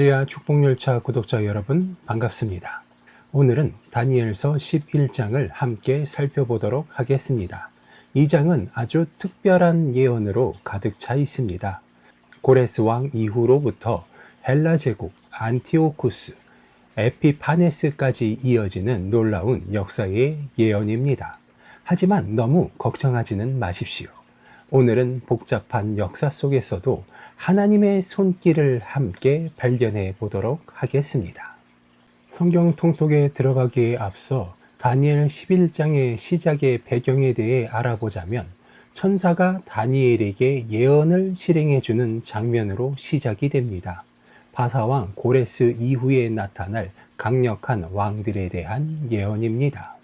할렐루야 축복열차 구독자 여러분 반갑습니다. 오늘은 다니엘서 11장을 함께 살펴보도록 하겠습니다. 이 장은 아주 특별한 예언으로 가득 차 있습니다. 고레스 왕 이후로부터 헬라 제국 안티오쿠스 에피파네스까지 이어지는 놀라운 역사의 예언입니다. 하지만 너무 걱정하지는 마십시오. 오늘은 복잡한 역사 속에서도 하나님의 손길을 함께 발견해 보도록 하겠습니다. 성경 통독에 들어가기에 앞서 다니엘 11장의 시작의 배경에 대해 알아보자면 천사가 다니엘에게 예언을 실행해 주는 장면으로 시작이 됩니다. 바사왕 고레스 이후에 나타날 강력한 왕들에 대한 예언입니다.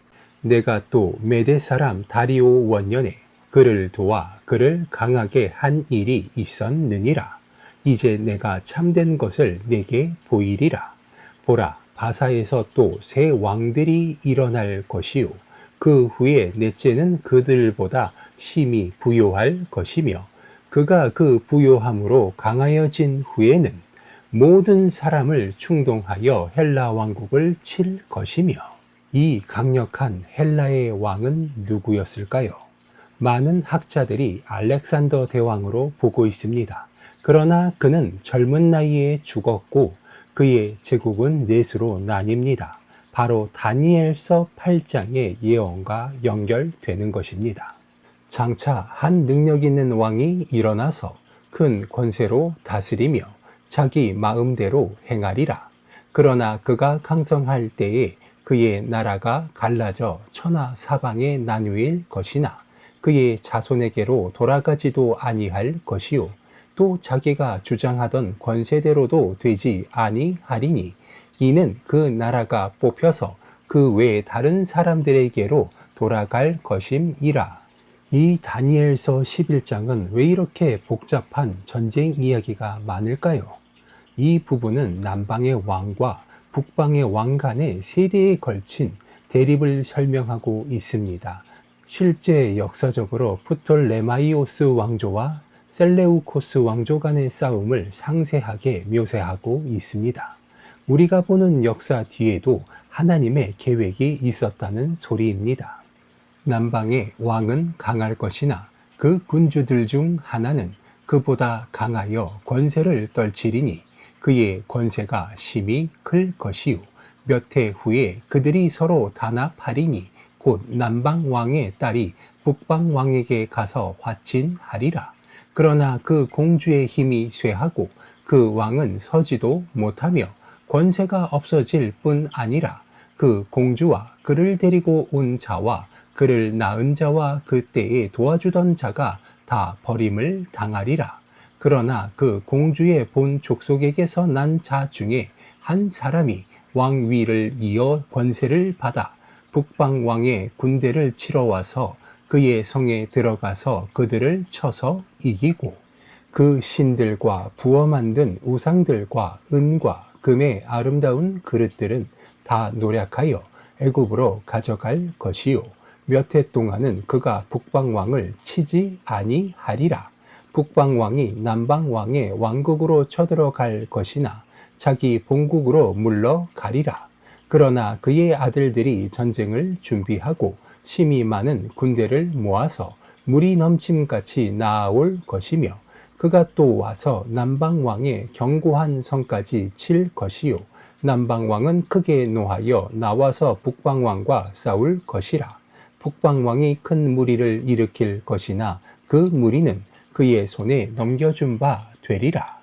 내가 또 메대 사람 다리오 원년에 그를 도와 그를 강하게 한 일이 있었느니라. 이제 내가 참된 것을 내게 보이리라. 보라, 바사에서 또새 왕들이 일어날 것이요. 그 후에 넷째는 그들보다 심히 부요할 것이며, 그가 그 부요함으로 강하여진 후에는 모든 사람을 충동하여 헬라 왕국을 칠 것이며, 이 강력한 헬라의 왕은 누구였을까요? 많은 학자들이 알렉산더 대왕으로 보고 있습니다. 그러나 그는 젊은 나이에 죽었고 그의 제국은 넷으로 나뉩니다. 바로 다니엘서 8장의 예언과 연결되는 것입니다. 장차 한 능력 있는 왕이 일어나서 큰 권세로 다스리며 자기 마음대로 행하리라. 그러나 그가 강성할 때에 그의 나라가 갈라져 천하 사방에 나누일 것이나 그의 자손에게로 돌아가지도 아니할 것이요 또 자기가 주장하던 권세대로도 되지 아니하리니 이는 그 나라가 뽑혀서 그 외 다른 사람들에게로 돌아갈 것임이라. 이 다니엘서 11장은 왜 이렇게 복잡한 전쟁 이야기가 많을까요? 이 부분은 남방의 왕과 북방의 왕 간의 세대에 걸친 대립을 설명하고 있습니다. 실제 역사적으로 프톨레마이오스 왕조와 셀레우코스 왕조 간의 싸움을 상세하게 묘사하고 있습니다. 우리가 보는 역사 뒤에도 하나님의 계획이 있었다는 소리입니다. 남방의 왕은 강할 것이나 그 군주들 중 하나는 그보다 강하여 권세를 떨치리니 그의 권세가 심히 클 것이요 몇 해 후에 그들이 서로 단합하리니 곧 남방 왕의 딸이 북방 왕에게 가서 화친하리라. 그러나 그 공주의 힘이 쇠하고 그 왕은 서지도 못하며 권세가 없어질 뿐 아니라 그 공주와 그를 데리고 온 자와 그를 낳은 자와 그때에 도와주던 자가 다 버림을 당하리라. 그러나 그 공주의 본 족속에게서 난 자 중에 한 사람이 왕위를 이어 권세를 받아 북방 왕의 군대를 치러 와서 그의 성에 들어가서 그들을 쳐서 이기고 그 신들과 부어 만든 우상들과 은과 금의 아름다운 그릇들은 다 노력하여 애굽으로 가져갈 것이요. 몇 해 동안은 그가 북방 왕을 치지 아니하리라. 북방 왕이 남방 왕의 왕국으로 쳐들어갈 것이나 자기 본국으로 물러가리라 그러나 그의 아들들이 전쟁을 준비하고 심이 많은 군대를 모아서 물이 넘침같이 나아올 것이며 그가 또 와서 남방왕의 견고한 성까지 칠 것이요. 남방왕은 크게 노하여 나와서 북방왕과 싸울 것이라. 북방왕이 큰 무리를 일으킬 것이나 그 무리는 그의 손에 넘겨준 바 되리라.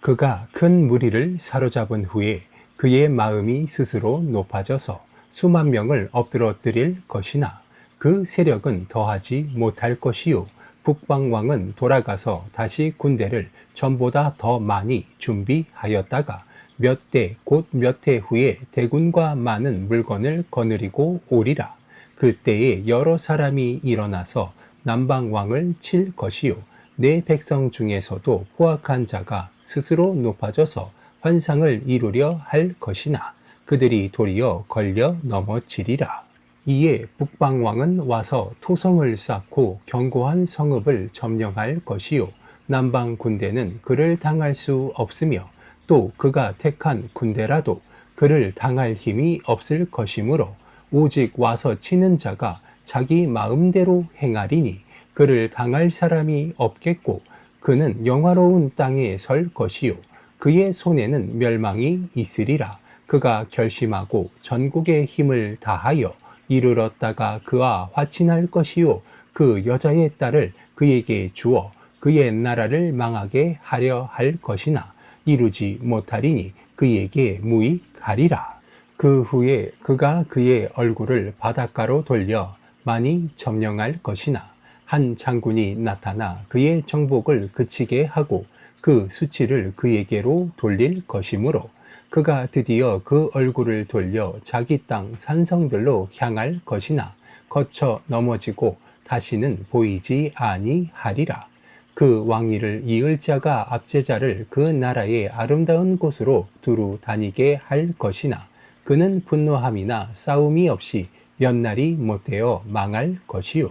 그가 큰 무리를 사로잡은 후에 그의 마음이 스스로 높아져서 수만 명을 엎드러뜨릴 것이나 그 세력은 더하지 못할 것이요. 북방왕은 돌아가서 다시 군대를 전보다 더 많이 준비하였다가 몇 대 곧 몇 해 후에 대군과 많은 물건을 거느리고 오리라. 그때에 여러 사람이 일어나서 남방왕을 칠 것이요. 내 백성 중에서도 포악한 자가 스스로 높아져서 환상을 이루려 할 것이나 그들이 도리어 걸려 넘어지리라. 이에 북방왕은 와서 토성을 쌓고 견고한 성읍을 점령할 것이요 남방 군대는 그를 당할 수 없으며 또 그가 택한 군대라도 그를 당할 힘이 없을 것이므로 오직 와서 치는 자가 자기 마음대로 행하리니 그를 당할 사람이 없겠고 그는 영화로운 땅에 설 것이요 그의 손에는 멸망이 있으리라 그가 결심하고 전국의 힘을 다하여 이르렀다가 그와 화친할 것이요 그 여자의 딸을 그에게 주어 그의 나라를 망하게 하려 할 것이나 이루지 못하리니 그에게 무익하리라. 그 후에 그가 그의 얼굴을 바닷가로 돌려 많이 점령할 것이나 한 장군이 나타나 그의 정복을 그치게 하고 그 수치를 그에게로 돌릴 것이므로 그가 드디어 그 얼굴을 돌려 자기 땅 산성들로 향할 것이나 거쳐 넘어지고 다시는 보이지 아니하리라. 그 왕위를 이을 자가 압제자를 그 나라의 아름다운 곳으로 두루 다니게 할 것이나 그는 분노함이나 싸움이 없이 몇 날이 못되어 망할 것이요.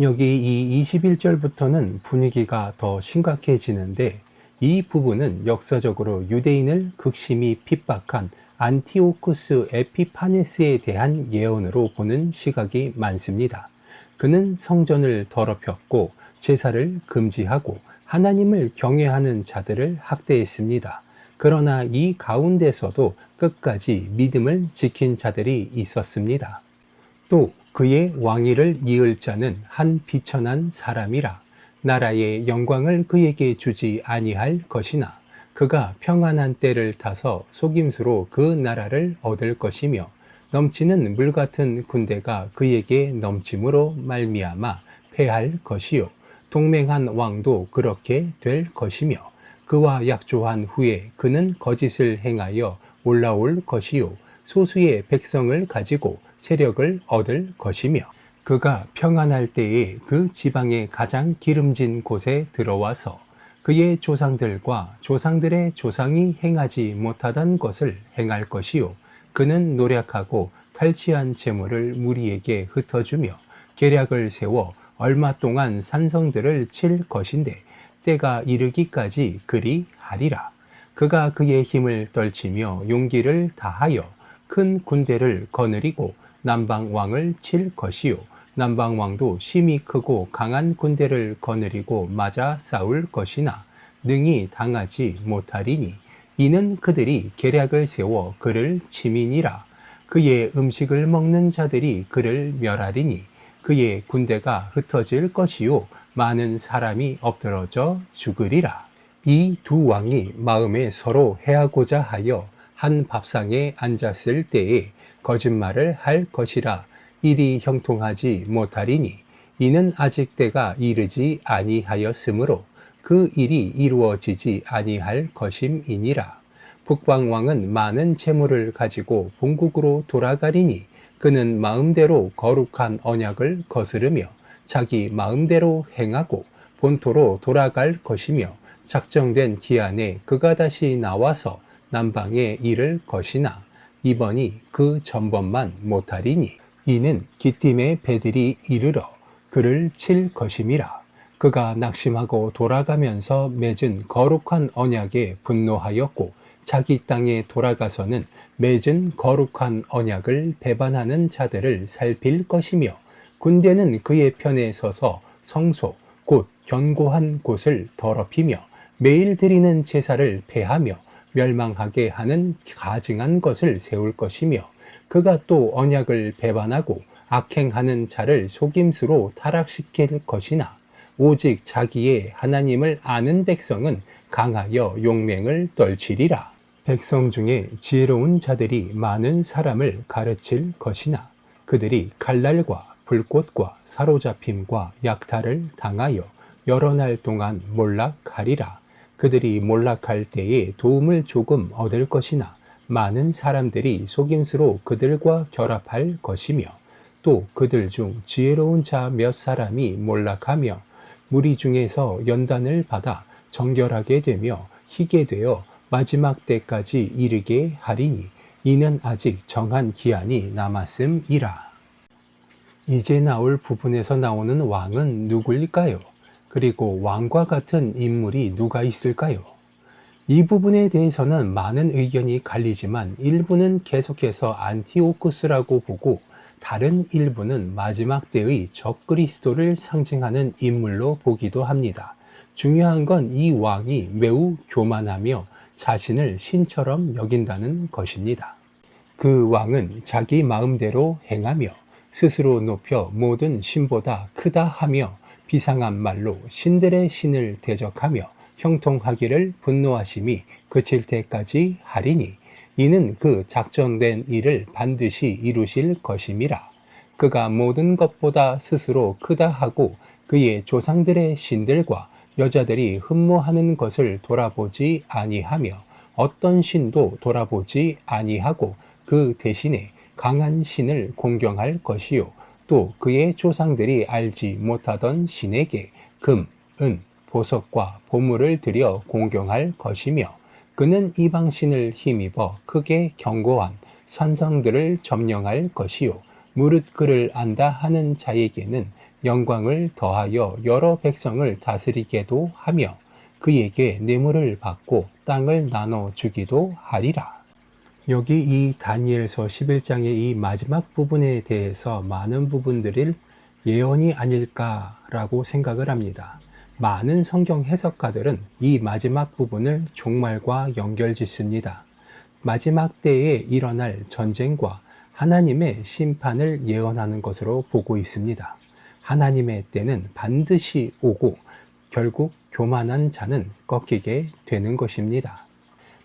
여기 이 21절부터는 분위기가 더 심각해지는데 이 부분은 역사적으로 유대인을 극심히 핍박한 안티오쿠스 에피파네스에 대한 예언으로 보는 시각이 많습니다. 그는 성전을 더럽혔고 제사를 금지하고 하나님을 경외하는 자들을 학대했습니다. 그러나 이 가운데서도 끝까지 믿음을 지킨 자들이 있었습니다. 또 그의 왕위를 이을 자는 한 비천한 사람이라 나라의 영광을 그에게 주지 아니할 것이나 그가 평안한 때를 타서 속임수로 그 나라를 얻을 것이며 넘치는 물 같은 군대가 그에게 넘침으로 말미암아 패할 것이요. 동맹한 왕도 그렇게 될 것이며 그와 약조한 후에 그는 거짓을 행하여 올라올 것이요. 소수의 백성을 가지고 세력을 얻을 것이며 그가 평안할 때에 그 지방의 가장 기름진 곳에 들어와서 그의 조상들과 조상들의 조상이 행하지 못하던 것을 행할 것이요 그는 노력하고 탈취한 재물을 무리에게 흩어주며 계략을 세워 얼마 동안 산성들을 칠 것인데 때가 이르기까지 그리 하리라. 그가 그의 힘을 떨치며 용기를 다하여 큰 군대를 거느리고 남방 왕을 칠 것이요 남방 왕도 심히 크고 강한 군대를 거느리고 맞아 싸울 것이나 능히 당하지 못하리니 이는 그들이 계략을 세워 그를 치민이라 그의 음식을 먹는 자들이 그를 멸하리니 그의 군대가 흩어질 것이요 많은 사람이 엎드러져 죽으리라. 이 두 왕이 마음에 서로 해하고자 하여 한 밥상에 앉았을 때에 거짓말을 할 것이라 일이 형통하지 못하리니 이는 아직 때가 이르지 아니하였으므로 그 일이 이루어지지 아니할 것임이니라. 북방왕은 많은 재물을 가지고 본국으로 돌아가리니 그는 마음대로 거룩한 언약을 거스르며 자기 마음대로 행하고 본토로 돌아갈 것이며 작정된 기한에 그가 다시 나와서 남방에 이를 것이나 이번이 그 전번만 못하리니 이는 기띔의 배들이 이르러 그를 칠 것임이라. 그가 낙심하고 돌아가면서 맺은 거룩한 언약에 분노하였고 자기 땅에 돌아가서는 맺은 거룩한 언약을 배반하는 자들을 살필 것이며 군대는 그의 편에 서서 성소 곧 견고한 곳을 더럽히며 매일 드리는 제사를 폐하며 멸망하게 하는 가증한 것을 세울 것이며 그가 또 언약을 배반하고 악행하는 자를 속임수로 타락시킬 것이나 오직 자기의 하나님을 아는 백성은 강하여 용맹을 떨치리라. 백성 중에 지혜로운 자들이 많은 사람을 가르칠 것이나 그들이 칼날과 불꽃과 사로잡힘과 약탈을 당하여 여러 날 동안 몰락하리라. 그들이 몰락할 때에 도움을 조금 얻을 것이나 많은 사람들이 속임수로 그들과 결합할 것이며 또 그들 중 지혜로운 자 몇 사람이 몰락하며 무리 중에서 연단을 받아 정결하게 되며 희게 되어 마지막 때까지 이르게 하리니 이는 아직 정한 기한이 남았음이라. 이제 나올 부분에서 나오는 왕은 누구일까요? 그리고 왕과 같은 인물이 누가 있을까요? 이 부분에 대해서는 많은 의견이 갈리지만 일부는 계속해서 안티오쿠스라고 보고 다른 일부는 마지막 때의 적그리스도를 상징하는 인물로 보기도 합니다. 중요한 건 이 왕이 매우 교만하며 자신을 신처럼 여긴다는 것입니다. 그 왕은 자기 마음대로 행하며 스스로 높여 모든 신보다 크다 하며 비상한 말로 신들의 신을 대적하며 형통하기를 분노하심이 그칠 때까지 하리니 이는 그 작정된 일을 반드시 이루실 것임이라. 그가 모든 것보다 스스로 크다 하고 그의 조상들의 신들과 여자들이 흠모하는 것을 돌아보지 아니하며 어떤 신도 돌아보지 아니하고 그 대신에 강한 신을 공경할 것이요 또 그의 조상들이 알지 못하던 신에게 금, 은, 보석과 보물을 들여 공경할 것이며 그는 이방신을 힘입어 크게 경고한 선성들을 점령할 것이요 무릇 그를 안다 하는 자에게는 영광을 더하여 여러 백성을 다스리게도 하며 그에게 뇌물을 받고 땅을 나눠 주기도 하리라. 여기 이 다니엘서 11장의 이 마지막 부분에 대해서 많은 부분들을 예언이 아닐까라고 생각을 합니다. 많은 성경 해석가들은 이 마지막 부분을 종말과 연결 짓습니다. 마지막 때에 일어날 전쟁과 하나님의 심판을 예언하는 것으로 보고 있습니다. 하나님의 때는 반드시 오고 결국 교만한 자는 꺾이게 되는 것입니다.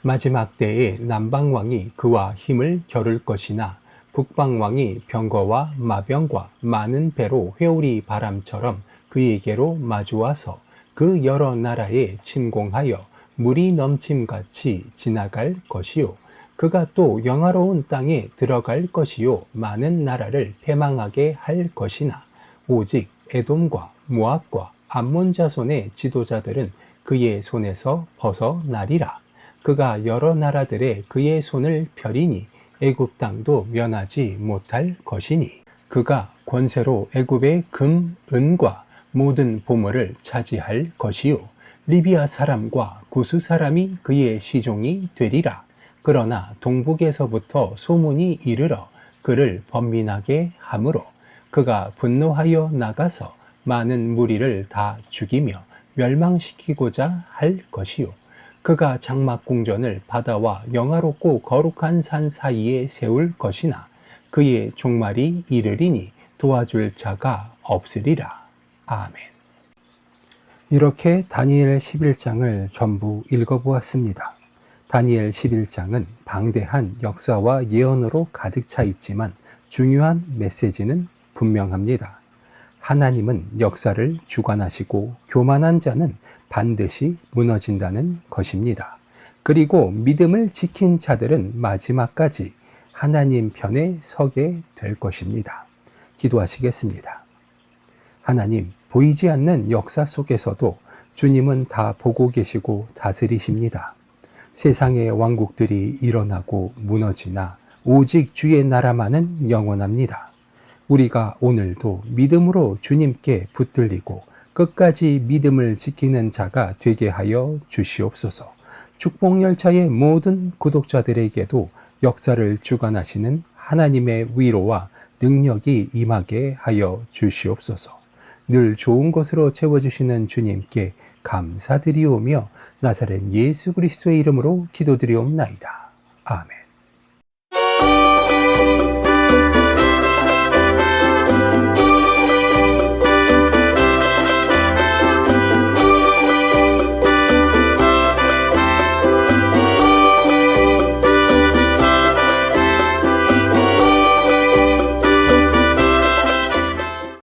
마지막 때에 남방왕이 그와 힘을 겨룰 것이나 북방왕이 병거와 마병과 많은 배로 회오리 바람처럼 그에게로 마주와서 그 여러 나라에 침공하여 물이 넘침같이 지나갈 것이요. 그가 또 영화로운 땅에 들어갈 것이요. 많은 나라를 패망하게 할 것이나 오직 에돔과 모압과 암몬 자손의 지도자들은 그의 손에서 벗어나리라. 그가 여러 나라들의 그의 손을 펴리니 애굽 땅도 면하지 못할 것이니 그가 권세로 애굽의 금, 은과 모든 보물을 차지할 것이요. 리비아 사람과 구스 사람이 그의 시종이 되리라. 그러나 동북에서부터 소문이 이르러 그를 번민하게 하므로 그가 분노하여 나가서 많은 무리를 다 죽이며 멸망시키고자 할 것이요. 그가 장막 궁전을 바다와 영화롭고 거룩한 산 사이에 세울 것이나 그의 종말이 이르리니 도와줄 자가 없으리라. 아멘. 이렇게 다니엘 11장을 전부 읽어보았습니다. 다니엘 11장은 방대한 역사와 예언으로 가득 차 있지만 중요한 메시지는 분명합니다. 하나님은 역사를 주관하시고 교만한 자는 반드시 무너진다는 것입니다. 그리고 믿음을 지킨 자들은 마지막까지 하나님 편에 서게 될 것입니다. 기도하시겠습니다. 하나님, 보이지 않는 역사 속에서도 주님은 다 보고 계시고 다스리십니다. 세상의 왕국들이 일어나고 무너지나 오직 주의 나라만은 영원합니다. 우리가 오늘도 믿음으로 주님께 붙들리고 끝까지 믿음을 지키는 자가 되게 하여 주시옵소서. 축복열차의 모든 구독자들에게도 역사를 주관하시는 하나님의 위로와 능력이 임하게 하여 주시옵소서. 늘 좋은 것으로 채워주시는 주님께 감사드리오며 나사렛 예수 그리스도의 이름으로 기도드리옵나이다. 아멘.